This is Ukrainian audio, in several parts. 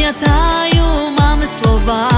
пам'ятаю мами слова.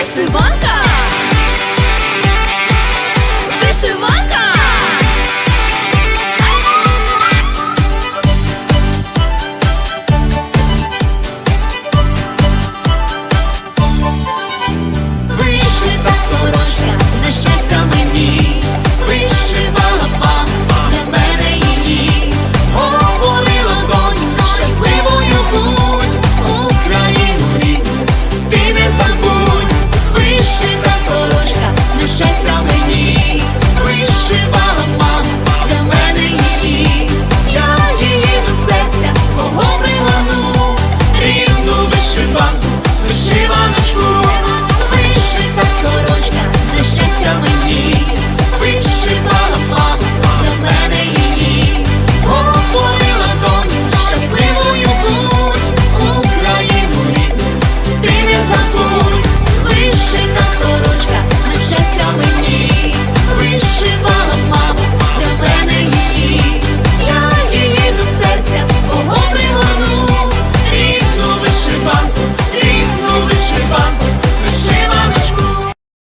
Вишиванка.